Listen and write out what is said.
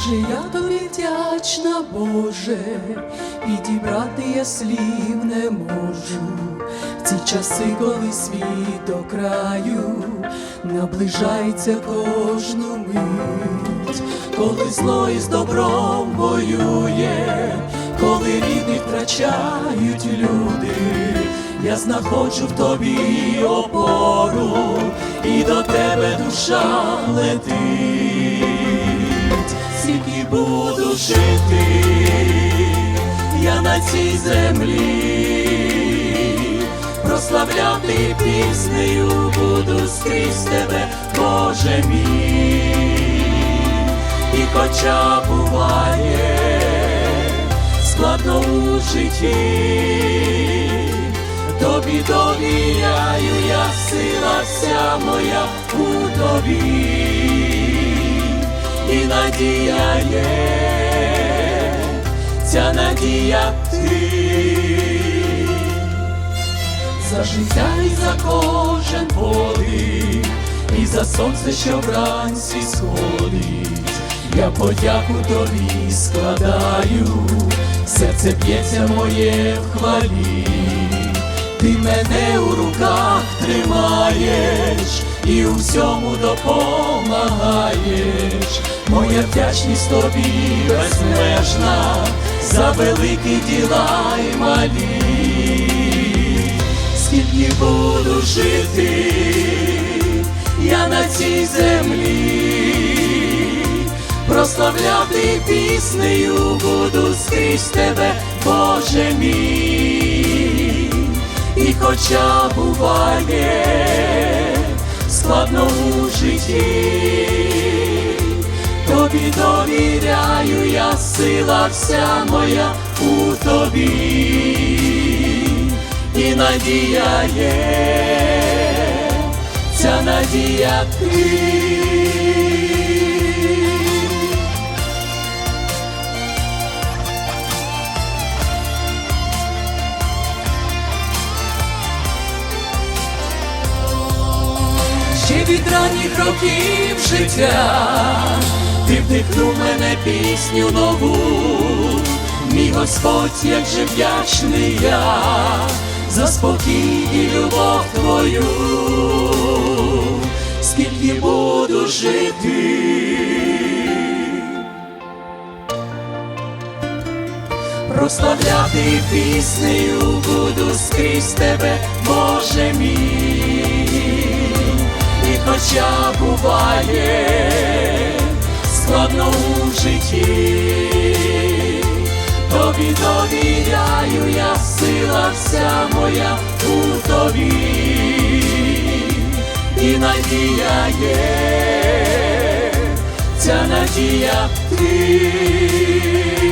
же я тобі вдячна, Боже, підібрати я слів не можу. В ці часи, коли світ до краю наближається кожну мить, коли зло із добром воює, коли рідних втрачають люди, я знаходжу в тобі опору, і до тебе душа летить, жити, я на цій землі, прославляти піснею буду скрізь тебе, Боже мій, і хоча буває складно у житті, тобі довіряю, я сила вся моя у тобі, і надія є, ця надія ти. За життя і за кожен подих, і за сонце, що вранці сходить, я подяку тобі складаю, серце б'ється моє в хвалі, ти мене у руках тримаєш і у всьому допомагаєш. Моя вдячність тобі безмежна за великі діла і малі. Скільки буду жити, я на цій землі, прославляти піснею буду скрізь тебе, Боже мій, і хоча буває складно у житті, тобі довіряю, я сила вся моя у тобі і надія є, ця надія ти. Ще від ранніх років життя ти вдихнув мене пісню нову, мій Господь, як же вдячний я за спокій і любов твою, скільки буду жити. Прославляти піснею буду скрізь тебе, Боже мій, і хоча буває тобі довіряю, я сила вся моя у тобі, і надія є, ця надія ти.